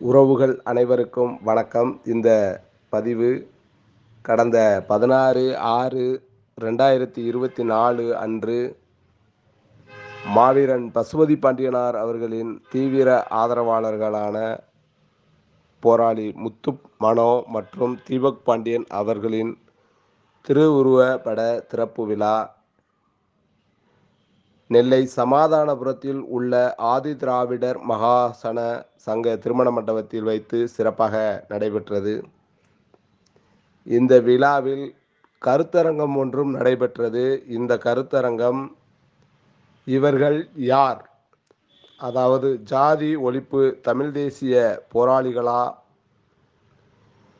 உறவுகள் அனைவருக்கும் வணக்கம். இந்த பதிவு கடந்த பதினாறு ஆறு ரெண்டாயிரத்தி இருபத்தி நாலு அன்று மாவீரன் பசுபதி பாண்டியனார் அவர்களின் தீவிர ஆதரவாளர்களான போராளி முத்து மனோ மற்றும் தீபக் பாண்டியன் அவர்களின் திருவுருவ பட திறப்பு விழா நெல்லை சமாதானபுரத்தில் உள்ள ஆதி திராவிடர் மகாசன சங்க திருமண மண்டபத்தில் வைத்து சிறப்பாக நடைபெற்றது. இந்த விழாவில் கருத்தரங்கம் ஒன்றும் நடைபெற்றது. இந்த கருத்தரங்கம் இவர்கள் யார்? அதாவது ஜாதி ஒழிப்பு தமிழ் தேசிய போராளிகளா?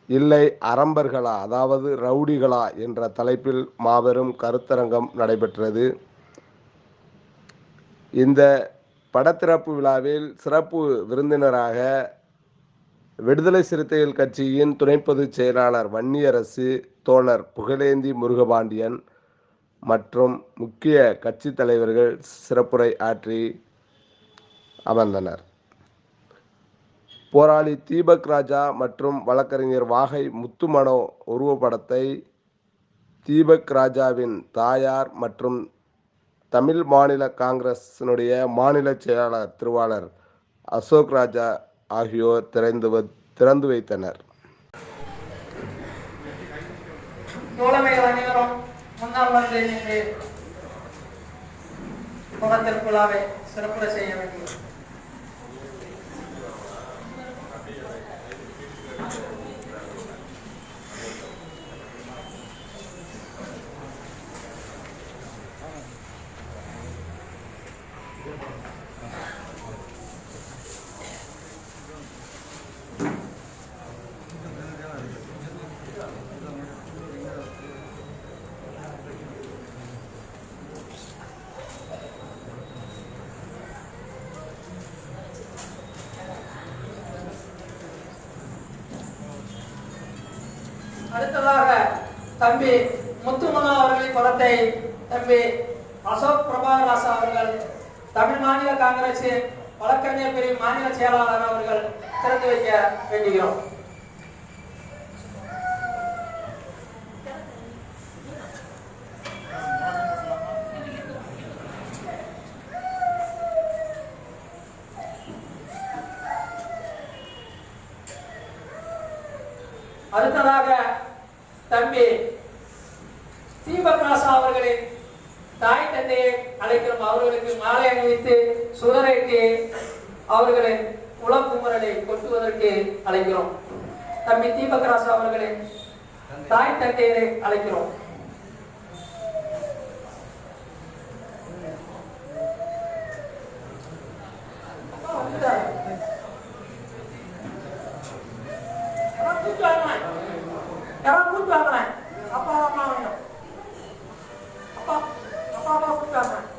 இல்லை அரம்பர்களா? அதாவது ரவுடிகளா? என்ற தலைப்பில் மாபெரும் கருத்தரங்கம் நடைபெற்றது. இந்த படத்திறப்பு விழாவில் சிறப்பு விருந்தினராக விடுதலை சிறுத்தைகள் கட்சியின் துணை பொதுச் செயலாளர் வன்னியரசு தோழர் புகழேந்தி முருகபாண்டியன் மற்றும் முக்கிய கட்சி தலைவர்கள் சிறப்புரை ஆற்றி அமர்ந்தனர். போராளி தீபக் ராஜா மற்றும் வழக்கறிஞர் வாகை முத்துமனோ உருவப்படத்தை தீபக் ராஜாவின் தாயார் மற்றும் தமிழ் மாநில காங்கிரஸினுடைய மாநில செயலாளர் திருவாளர் அசோக் ராஜா ஆகியோர் திறந்து திறந்து வைத்தனர். முன்னாள் அனைவரும் வந்து நின்று படத்திற்குள்ளாவை செய்ய வேண்டும். அடுத்ததாக தம்பி முத்துமலா அவர்களின் படத்தை தம்பி அசோக் பிரபாகராசா அவர்கள் தமிழ் மாநில காங்கிரசின் வழக்கறிஞர் பிரிவு மாநில செயலாளர் அவர்கள் திறந்து வைக்க வேண்டுகிறோம். அடுத்ததாக தம்பி தீபகாசா அவர்களின் தாய் தந்தையை அழைக்கிறோம். அவர்களுக்கு மாலை அணிவித்து சுடரேற்றி அவர்களின் உளக்குமரலை கொட்டுவதற்கு அழைக்கிறோம். தம்பி தீபகராசா அவர்களின் தாய் தந்தையரை அழைக்கிறோம். வாங்கினேன் யாராவது கூப்பிட்டு வாங்கினேன் அப்பா அம்மா வாங்கினோம் அப்பா அப்பா அம்மா கூப்பிட்டு வாங்கினேன்